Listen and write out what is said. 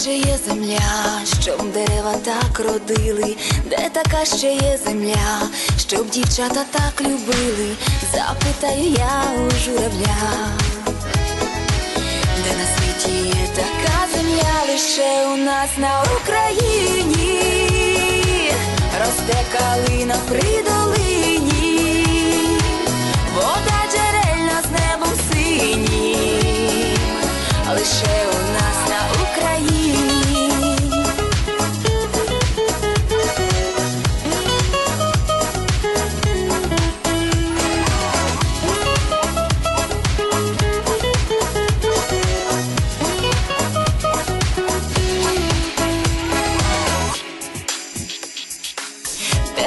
ще є земля, щоб дерева так родили, де така ще є земля, щоб дівчата так любили, запитаю я у журавля, де на світі є така земля, лише у нас на Україні, розтекали на придо.